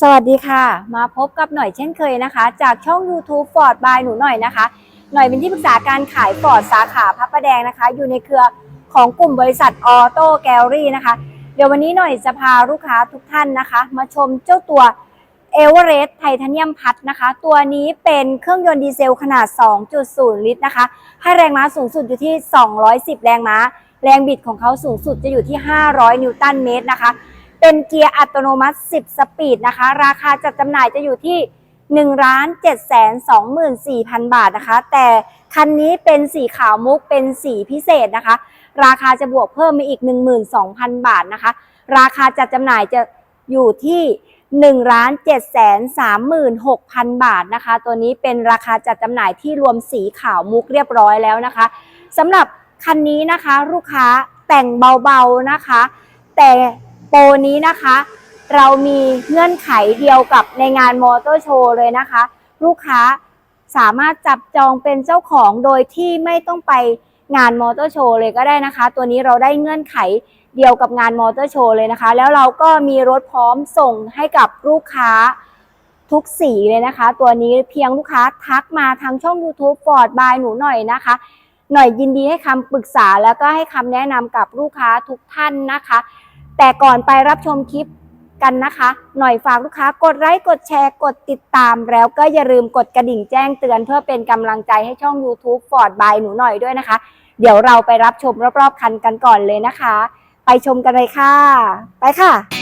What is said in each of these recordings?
สวัสดีค่ะ มาพบกับหน่อยเช่นเคยนะคะ จากช่อง YouTube Ford by หนูหน่อยนะคะ หน่อยเป็นที่ปรึกษาการขายฟอร์ดสาขาพระประแดงนะคะ อยู่ในเครือของกลุ่มบริษัทออโต้แกลลี่นะคะ เดี๋ยววันนี้หน่อยจะพาลูกค้าทุกท่านนะคะ มาชมเจ้าตัวเอเวอเรสต์ไทเทเนียมพัดนะคะ ตัวนี้เป็นเครื่องยนต์ดีเซลขนาด 2.0 ลิตรนะคะ ให้แรงม้าสูงสุดอยู่ที่ 210 แรงม้า แรงบิดของเขาสูงสุดจะอยู่ที่ 500 นิวตันเมตรนะคะ เป็นเกียร์อัตโนมัติ 10 สปีดนะคะ ราคาจัดจำหน่ายจะอยู่ที่1ล้าน7แสน24,000 บาทนะคะ แต่คันนี้เป็นสีขาวมุกเป็นสีพิเศษนะคะ ราคาจะบวกเพิ่มมาอีก 12,000 บาทนะคะ ราคาจัดจำหน่ายจะอยู่ที่1ล้าน7แสน36,000บาทนะคะ ตัวนี้เป็นราคาจัดจำหน่ายที่รวมสีขาวมุกเรียบร้อยแล้วนะคะสำหรับคันนี้นะคะลูกค้าแต่งเบาๆนะคะ แต่ โปรนี้นะคะ เรามีเงื่อนไขเดียวกับในงานมอเตอร์โชว์เลยนะคะ ลูกค้าสามารถจับจองเป็นเจ้าของโดยที่ไม่ต้องไปงานมอเตอร์โชว์เลยก็ได้นะคะ ตัวนี้เราได้เงื่อนไขเดียวกับงานมอเตอร์โชว์เลยนะคะ แล้วเราก็มีรถพร้อมส่งให้กับลูกค้าทุกสีเลยนะคะ ตัวนี้เพียงลูกค้าทักมาทางช่อง YouTube Ford by หนูหน่อยนะคะ หน่อยยินดีให้คำปรึกษาแล้วก็ให้คำแนะนำกับลูกค้าทุกท่านนะคะ แต่ก่อนไปรับชมคลิปกันนะคะ หน่อยฝากลูกค้ากดไลค์กดแชร์กดติดตาม แล้วก็อย่าลืมกดกระดิ่งแจ้งเตือนเพื่อเป็นกำลังใจให้ช่อง YouTube Ford by หนูหน่อยด้วยนะคะ เดี๋ยวเราไปรับชมรอบๆคันกันก่อนเลยนะคะ ไปชมกันเลยค่ะ ไปค่ะ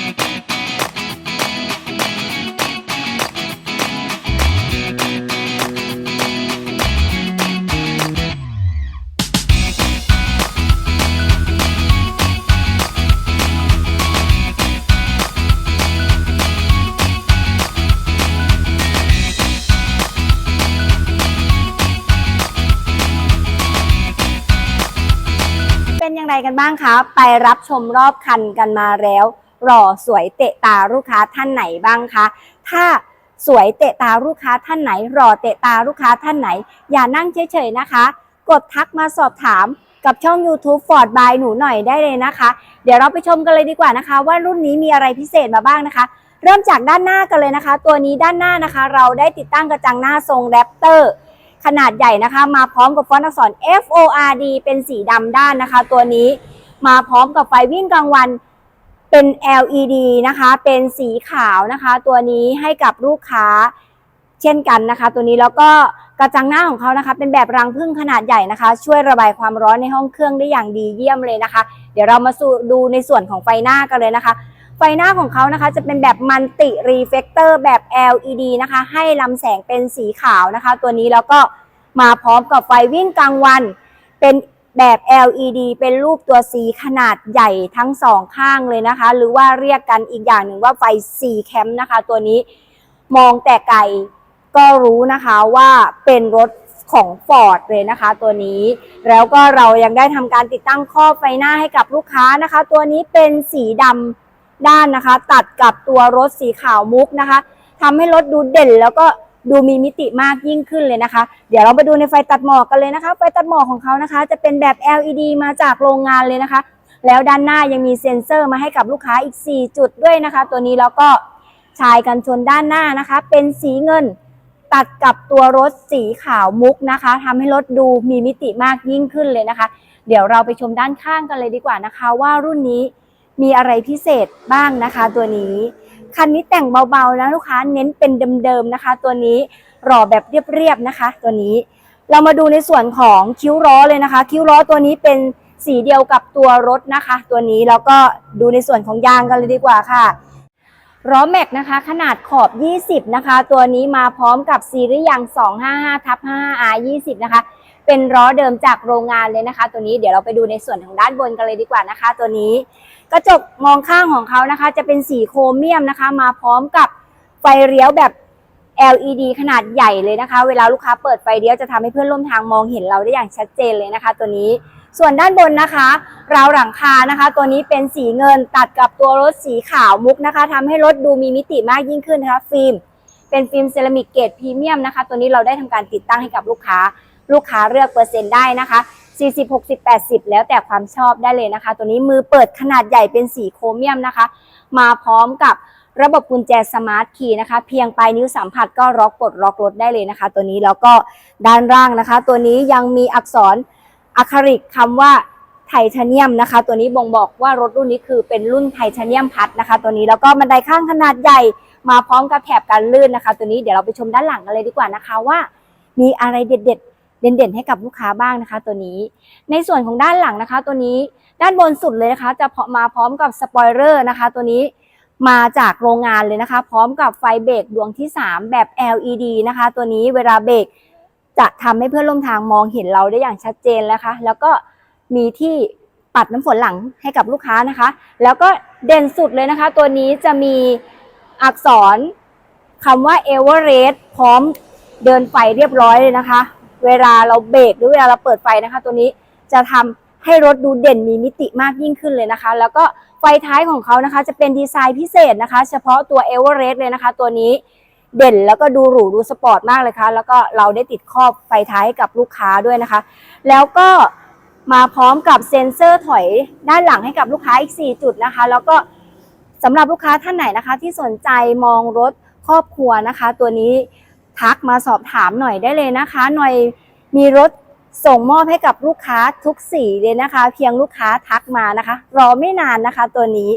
เป็นยังไงกันบ้างคะ ไปรับชมรอบคันกันมาแล้ว หล่อสวยเตะตาลูกค้าท่านไหนบ้างคะ ถ้าสวยเตะตาลูกค้าท่านไหน หล่อเตะตาลูกค้าท่านไหน อย่านั่งเฉยๆนะคะ กดทักมาสอบถามกับช่อง YouTube Ford by หนูหน่อยได้เลยนะคะ เดี๋ยวเราไปชมกันเลยดีกว่านะคะ ว่ารุ่นนี้มีอะไรพิเศษมาบ้างนะคะ เริ่มจากด้านหน้ากันเลยนะคะ ตัวนี้ด้านหน้านะคะ เราได้ติดตั้งกระจังหน้าทรงแรปเตอร์ ขนาดใหญ่นะคะ มาพร้อมกับฟอนต์อักษร F O R D เป็นสีดำด้านนะคะ ตัวนี้มาพร้อมกับไฟวิ่งกลางวันเป็น LED นะคะ เป็นสีขาวนะคะ ตัวนี้ให้กับลูกค้าเช่นกันนะคะ ตัวนี้แล้วก็กระจังหน้าของเขานะคะ เป็นแบบรังผึ้งขนาดใหญ่นะคะ ช่วยระบายความร้อนในห้องเครื่องได้อย่างดีเยี่ยมเลยนะคะ เดี๋ยวเรามาสู่ดูในส่วนของไฟหน้ากันเลยนะคะ ไฟหน้าของเขานะคะจะเป็นแบบมันติรีเฟกเตอร์แบบ LED นะคะ ให้ลำแสงเป็นสีขาวนะคะ ตัวนี้แล้วก็มาพร้อมกับไฟวิ่งกลางวัน เป็นแบบ LED เป็นรูปตัว C ขนาดใหญ่ทั้งสองข้างเลยนะคะ หรือว่าเรียกกันอีกอย่างหนึ่งว่าไฟ C แคมนะคะ ตัวนี้มองแต่ไกลก็รู้นะคะว่าเป็นรถของ Ford เลยนะคะตัวนี้ แล้วก็เรายังได้ทำการติดตั้งครอบไฟหน้าให้กับลูกค้านะคะ ตัวนี้เป็นสีดำ ด้านนะคะ ตัดกับตัวรถสีขาวมุกนะคะทำให้รถดูเด่นแล้วก็ดูมีมิติมากยิ่งขึ้นเลยนะคะ เดี๋ยวเราไปดูในไฟตัดหมอกกันเลยนะคะ ไฟตัดหมอกของเขานะคะ จะเป็นแบบ LED มาจากโรงงานเลยนะคะ แล้วด้านหน้ายังมีเซ็นเซอร์มาให้กับลูกค้าอีก 4 จุดด้วยนะคะ ตัวนี้แล้วก็ชายกันชนด้านหน้านะคะ เป็นสีเงิน ตัดกับตัวรถสีขาวมุกนะคะทำให้รถดูมีมิติมากยิ่งขึ้นเลยนะคะ เดี๋ยวเราไปชมด้านข้างกันเลยดีกว่านะคะ ว่ารุ่นนี้ มีอะไรพิเศษบ้างนะคะตัวนี้คันนี้แต่งเบาๆนะลูกค้าเน้นเป็นเดิมๆนะคะ ตัวนี้หล่อแบบเรียบๆนะคะ ตัวนี้เรามาดูในส่วนของคิ้วล้อเลยนะคะ คิ้วล้อตัวนี้เป็นสีเดียวกับตัวรถนะคะ ตัวนี้แล้วก็ดูในส่วนของยางกันเลยดีกว่าค่ะล้อแม็กนะคะ ขนาดขอบ 20 นะคะ ตัวนี้มาพร้อมกับซีรีส์ยาง 255ทับ 5 R 20 นะคะ เป็นล้อเดิมจากโรงงานเลยนะคะ ตัวนี้เดี๋ยวเราไปดูในส่วนของด้านบนกันเลยดีกว่านะคะ ตัวนี้ กระจกมองข้างของเขานะคะ จะเป็นสีโครเมียมนะคะ มาพร้อมกับไฟเลี้ยวแบบ LED ขนาดใหญ่เลยนะคะ เวลาลูกค้าเปิดไฟเลี้ยวจะทำให้เพื่อนร่วมทางมองเห็นเราได้อย่างชัดเจนเลยนะคะ ตัวนี้ ส่วนด้านบนนะคะราวหลังคานะคะ ตัวนี้เป็นสีเงินตัดกับตัวรถสีขาวมุกนะคะทำให้รถดูมีมิติมากยิ่งขึ้นนะคะ ฟิล์มเป็นฟิล์มเซรามิกเกรดพรีเมียมนะคะ ตัวนี้เราได้ทำการติดตั้งให้กับลูกค้า ลูกค้าเลือกเปอร์เซ็นต์ได้นะคะ 40 60 80 แล้วแต่ความชอบได้เลยนะคะ ตัวนี้มือเปิดขนาดใหญ่เป็นสีโครเมียมนะคะ มาพร้อมกับระบบกุญแจสมาร์ทคีย์นะคะ เพียงปลายนิ้วสัมผัสก็ล็อกปลดล็อกรถได้เลยนะคะ ตัวนี้แล้วก็ด้านล่างนะคะ ตัวนี้ยังมีอักษรอะคริลิกคำว่าไทเทเนียมนะคะ ตัวนี้บ่งบอกว่ารถรุ่นนี้คือเป็นรุ่นไทเทเนียมพัดนะคะ ตัวนี้แล้วก็บันไดข้างขนาดใหญ่มาพร้อมกับแถบกันลื่นนะคะ ตัวนี้เดี๋ยวเราไปชมด้านหลังกันเลยดีกว่านะคะว่า มีอะไรเด็ดๆ เด่นๆ ให้กับลูกค้าบ้างนะคะ ตัวนี้ ในส่วนของด้านหลังนะคะ ตัวนี้ด้านบนสุดเลยนะคะ จะพอมาพร้อมกับสปอยเลอร์นะคะ ตัวนี้มาจากโรงงานเลยนะคะ พร้อมกับไฟเบรกดวงที่ 3 แบบ LED นะคะ ตัวนี้เวลาเบรกจะทำให้เพื่อนร่วมทางมองเห็นเราได้อย่างชัดเจนนะคะ แล้วก็มีที่ปัดน้ำฝนหลังให้กับลูกค้านะคะ แล้วก็เด่นสุดเลยนะคะ ตัวนี้จะมีอักษรคำว่า e v e r e s t พร้อมเดินไฟเรียบร้อยเลยนะคะ เวลาเราเบรกหรือเวลาเราเปิดไฟนะคะ ตัวนี้จะทำให้รถดูเด่นมีมิติมากยิ่งขึ้นเลยนะคะ แล้วก็ไฟท้ายของเขานะคะ จะเป็นดีไซน์พิเศษนะคะ เฉพาะตัว e v e r e s t เลยนะคะ ตัวนี้เด่นแล้วก็ดูหรูดูสปอร์ตมากเลยค่ะ แล้วก็เราได้ติดครอบไฟท้ายให้กับลูกค้าด้วยนะคะ แล้วก็มาพร้อมกับเซ็นเซอร์ถอยด้านหลังให้กับลูกค้าอีก 4 จุดนะคะ แล้วก็สำหรับลูกค้าท่านไหนนะคะ ที่สนใจมองรถครอบครัวนะคะ ตัวนี้ ทักมาสอบถามหน่อยได้เลยนะคะ หน่อยมีรถส่งมอบให้กับลูกค้าทุกสีเลยนะคะ เพียงลูกค้าทักมานะคะ รอไม่นานนะคะ ตัวนี้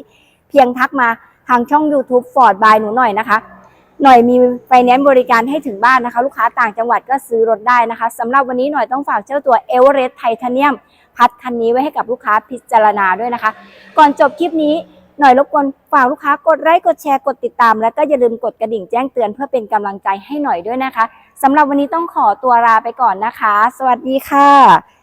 เพียงทักมาทางช่อง YouTube Ford by หนูหน่อยนะคะ หน่อยมีไฟแนนซ์บริการให้ถึงบ้านนะคะ ลูกค้าต่างจังหวัดก็ซื้อรถได้นะคะสำหรับวันนี้หน่อยต้องฝากเจ้าตัว e v e r e s t Titanium พัดคันนี้ไว้ให้กับลูกค้าพิจารณาด้วยนะคะ ก่อนจบคลิปนี้ หน่อยรบกวนฝากลูกค้ากดไลค์กดแชร์กดติดตาม แล้วก็อย่าลืมกดกระดิ่งแจ้งเตือนเพื่อเป็นกำลังใจให้หน่อยด้วยนะคะสำหรับวันนี้ต้องขอตัวลาไปก่อนนะคะ สวัสดีค่ะ